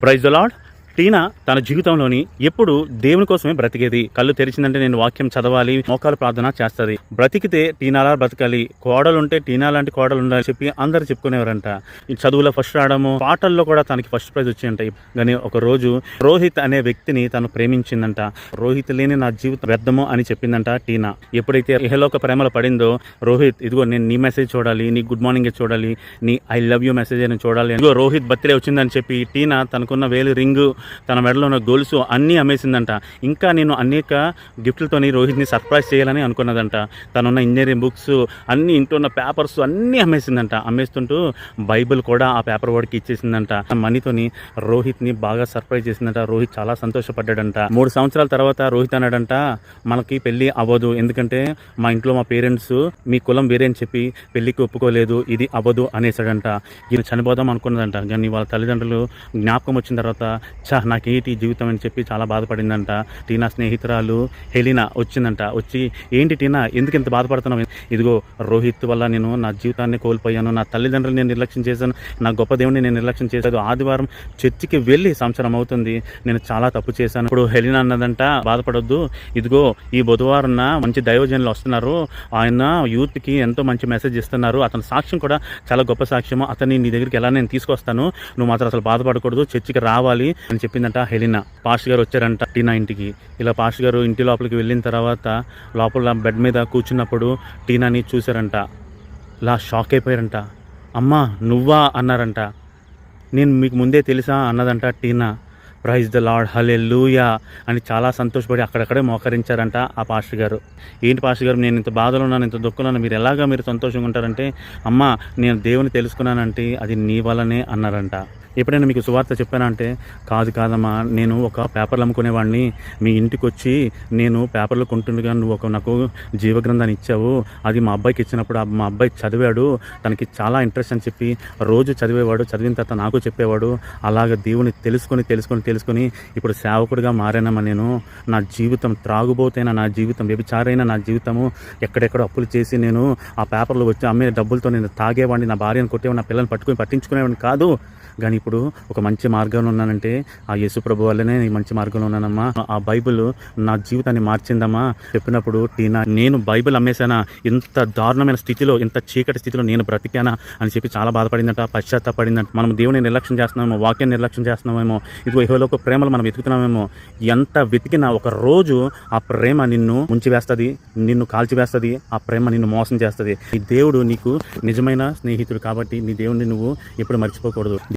Praise the lord టీనా తన జీవితంలోని ఎప్పుడు దేవుని కోసమే బ్రతికేది. కళ్ళు తెరిచిందంటే నేను వాక్యం చదవాలి మోకాలు ప్రార్థన చేస్తుంది. బ్రతికితే టీనాలా బ్రతకాలి. కోడలుంటే టీనా లాంటి కోడలు ఉండాలని చెప్పి అందరు చెప్పుకునేవారంట. ఈ చదువులో ఫస్ట్ రావడము పాటల్లో కూడా తనకి ఫస్ట్ ప్రైజ్ వచ్చి కానీ ఒక రోజు రోహిత్ అనే వ్యక్తిని తను ప్రేమించిందంట. రోహిత్ లేని నా జీవితం వ్యర్థము అని చెప్పిందంట టీనా. ఎప్పుడైతే ఇహలోక ప్రేమలో పడిందో రోహిత్ ఇదిగో నేను నీ మెసేజ్ చూడాలి నీ గుడ్ మార్నింగ్ చూడాలి నీ ఐ లవ్ యూ మెసేజ్ అని చూడాలి ఇదిగో రోహిత్ బర్త్డే వచ్చిందని చెప్పి టీనా తనకున్న వేలు రింగు తన మెడలో ఉన్న గోల్స్ అన్నీ అమ్మేసిందంట. ఇంకా నేను అనేక గిఫ్ట్లతోని రోహిత్ని సర్ప్రైజ్ చేయాలని అనుకున్నదంట. తనున్న ఇంజనీరింగ్ బుక్స్ అన్ని ఇంట్లో ఉన్న పేపర్స్ అన్నీ అమ్మేసిందంట. అమ్మేస్తుంటూ బైబిల్ కూడా ఆ పేపర్ వాడికి ఇచ్చేసిందంట. ఆ మనీతోని రోహిత్ని బాగా సర్ప్రైజ్ చేసిందంట. రోహిత్ చాలా సంతోషపడ్డాడంట. మూడు సంవత్సరాల తర్వాత రోహిత్ అన్నాడంట మనకి పెళ్ళి అవ్వదు. ఎందుకంటే మా ఇంట్లో మా పేరెంట్స్ మీ కులం వేరే అని చెప్పి పెళ్ళికి ఒప్పుకోలేదు. ఇది అవ్వదు అనేసాడంట ఈయన చనిపోదాం అనుకున్నదంట. కానీ వాళ్ళ తల్లిదండ్రులు జ్ఞాపకం వచ్చిన తర్వాత చా నాకేంటి జీవితం అని చెప్పి చాలా బాధపడిందంట. టీనా స్నేహితురాలు హెలినా వచ్చిందంట. వచ్చి ఏంటి టీనా ఎందుకు ఇంత బాధపడుతున్నావు? ఇదిగో రోహిత్ వల్ల నేను నా జీవితాన్ని కోల్పోయాను. నా తల్లిదండ్రులు నేను నిర్లక్ష్యం చేశాను. నా గొప్ప దేవుడిని నేను నిర్లక్ష్యం చేశాను. ఆదివారం చర్చికి వెళ్ళి సంవత్సరం అవుతుంది. నేను చాలా తప్పు చేశాను. ఇప్పుడు హెలినా అన్నదంట బాధపడొద్దు. ఇదిగో ఈ బుధవారం మంచి దైవజనులు వస్తున్నారు. ఆయన యూత్కి ఎంతో మంచి మెసేజ్ ఇస్తున్నారు. అతని సాక్ష్యం కూడా చాలా గొప్ప సాక్ష్యము. అతన్ని నీ దగ్గరికి ఎలా నేను తీసుకొస్తాను? నువ్వు మాత్రం అసలు బాధపడకూడదు. చర్చికి రావాలి. అని చెప్పిందంట హెలినా. పాష్ గారు వచ్చారంట టీనా ఇంటికి. ఇలా పాష్ గారు ఇంటి లోపలికి వెళ్ళిన తర్వాత లోపల బెడ్ మీద కూర్చున్నప్పుడు టీనాని చూశారంట. ఇలా షాక్ అయిపోయారంట. అమ్మా నువ్వా? అన్నారంట. నేను మీకు ముందే తెలుసా? అన్నదంట Tina. Praise the lord hallelujah అని చాలా సంతోషపడి అక్కడక్కడే మోకరించారంట ఆ పాస్టర్ గారు. ఏంటి పాస్టర్ గారు నేను ఇంత బాధలో ఉన్నాను ఇంత దుఃఖంలో ఉన్నాను మీరు ఎలాగా మీరు సంతోషంగా ఉంటారంటే అమ్మ నేను దేవుని తెలుసుకున్నానంటే అది నీ వల్లనే అన్నారంట. ఎప్పుడైనా మీకు సువార్త చెప్పానంటే కాదు కాదమ్మా నేను ఒక పేపర్లు అమ్ముకునేవాడిని మీ ఇంటికి వచ్చి నేను పేపర్లు కొంటుండగా నువ్వు ఒక నాకు జీవగ్రంథాన్ని ఇచ్చావు. అది మా అబ్బాయికి ఇచ్చినప్పుడు మా అబ్బాయి చదివాడు. తనకి చాలా ఇంట్రెస్ట్ అని చెప్పి రోజు చదివేవాడు. చదివిన తర్వాత నాకు చెప్పేవాడు. అలాగ దేవుని తెలుసుకొని తెలుసుకొని తెలుసుకొని ఇప్పుడు సేవకుడిగా మారానమ్మా నేను. నా జీవితం త్రాగుబోతైన నా జీవితం వ్యభిచారైన నా జీవితము ఎక్కడెక్కడ అప్పులు చేసి నేను ఆ పేపర్లు వచ్చి అమ్మే డబ్బులతో నేను తాగేవాడిని నా భార్యను కొట్టేవాడిని నా పిల్లల్ని పట్టుకొని పట్టించుకునేవాడిని కాదు. కానీ ఇప్పుడు ఒక మంచి మార్గంలో ఉన్నానంటే ఆ యేసుప్రభు వల్లనే మంచి మార్గంలో ఉన్నానమ్మా. ఆ బైబిల్ నా జీవితాన్ని మార్చిందమ్మా. చెప్పినప్పుడు టీనా నేను బైబిల్ అమ్మేశానా? ఇంత దారుణమైన స్థితిలో ఇంత చీకటి స్థితిలో నేను బ్రతికానా? అని చెప్పి చాలా బాధపడిందట పశ్చాత్తాపడిందంట. మనం దేవుని నిర్లక్ష్యం చేస్తున్నామేమో వాక్యం నిర్లక్ష్యం చేస్తున్నామేమో ఇదిగో ఇహలోక ప్రేమలు మనం వెతుకుతున్నామేమో. ఎంత వెతికినా ఒక రోజు ఆ ప్రేమ నిన్ను ముంచివేస్తుంది నిన్ను కాల్చివేస్తుంది ఆ ప్రేమ నిన్ను మోసం చేస్తుంది. ఈ దేవుడు నీకు నిజమైన స్నేహితుడు కాబట్టి నీ దేవుడిని నువ్వు ఎప్పుడు మర్చిపోకూడదు.